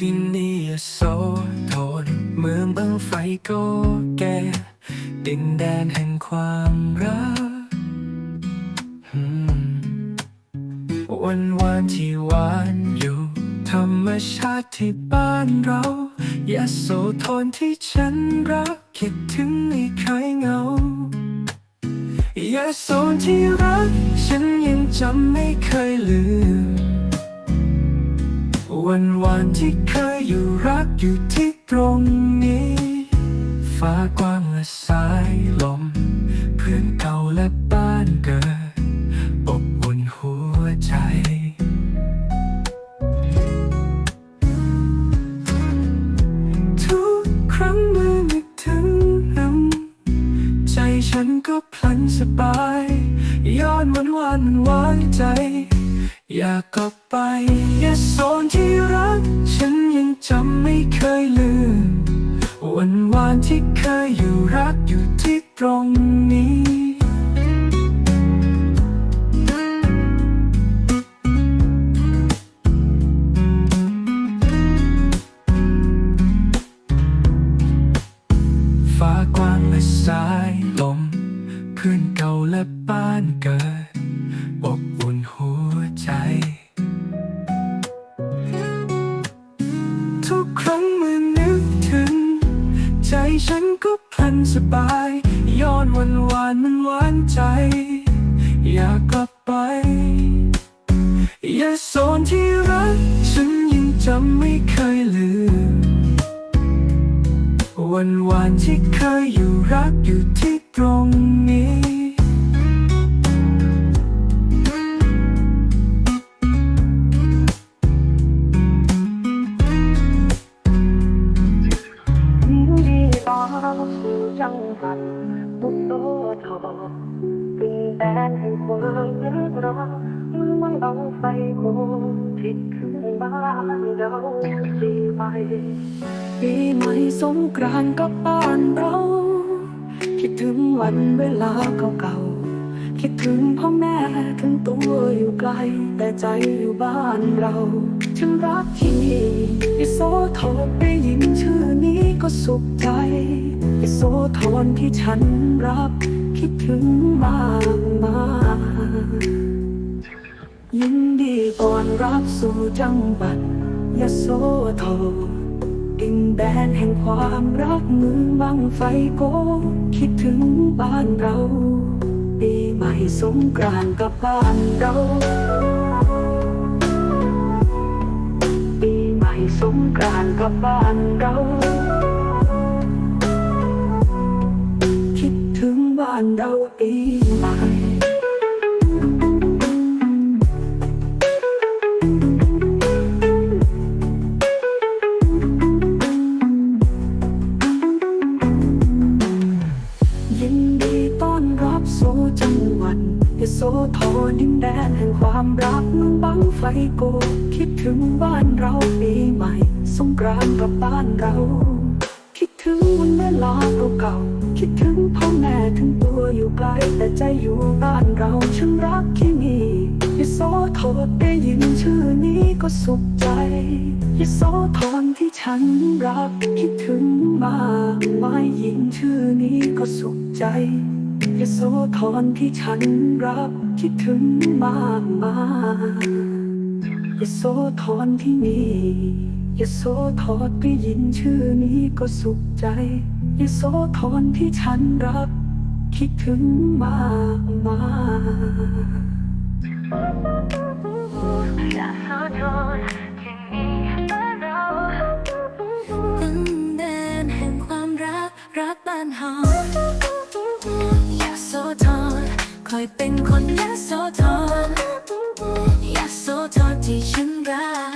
ที่นี่ยโสธรเมืองบังไฟโกแก่ดินแดนแห่งความรักวันวานที่หวานอยู่ ธรรมชาติที่บ้านเรายโสธรที่ฉันรัก คิดถึงไม่เคยเหงายาโซนที่รัก ฉันยังจำไม่เคยลืม วันวานที่เคยอยู่รักอยู่ที่ตรงนี้ ฟ้ากว้างและสายลม เพื่อนเก่าและากกลับไปย่โซนที่รัก ฉันยังจำไม่เคยลืม วันวานที่เคยอยู่รักอยู่ที่ตรงนี้ฟ้ากว้างและสายลมพื่อนเก่าและบ้านเกิดอบ ฉันก็พลันสบาย ย้อนวันวานมันหวานใจ อยากกลับไป อย่าโซนที่รัก ฉันยังจำไม่เคยลืม วันวานที่เคยอยู่รักอยู่ที่ ทองดินแดนแห่งความรักเมื่อมันต้องไฟโคคิดถึงบ้านเราดีไปปีใหม่สงกรานต์กับบ้านเรา คิดถึงวันเวลาเก่าๆ คิดถึงพ่อแม่ถึงตัวอยู่ไกล แต่ใจอยู่บ้านเรา ฉันรักที่นี่ไอโซทอนได้ยินชื่อนี้ก็สุขใจไอโซทอนที่ฉันรัก คิดถึงมากมายินดีต้อนรับสู่จังหวัดยโสธรดินแดนแห่งความรักเมืองบังไฟโกคิดถึงบ้านเราปีใหม่สงกรานต์กับบ้านเราปีใหม่สงกรานต์กับบ้านเราานเราปีใหม่ยินดีต้อนรับสู่จังหวัดยโสธรดินแดนแห่งความรักเมืองบังไฟโก คิดถึงบ้านเราปีใหม่สงกรานต์กับบ้านเรา คิดถึงวันเวลาเก่าๆคิดถึง แม่ถึงตัวอยู่ไกลแต่ใจอยู่บ้านเราฉันรักที่นี่ยโสธรได้ยินชื่อนี้ก็สุขใจยโสธรที่ฉันรักคิดถึงมากไม่ยินชื่อนี้ก็สุขใจยโสธรที่ฉันรักคิดถึงมากมากยโสธรที่นี่ยโสธรได้ยินชื่อนี้ก็สุขใจยโสธรที่ฉันรัก คิดถึงมากมากอยากสอนคนที่มีบ้นเราดินแดนแห่งความรัก รักบ้านเฮาอย่าโซทอนคอยเป็นคนอย่าโซทอนอย่าโซทอนที่ฉันรัก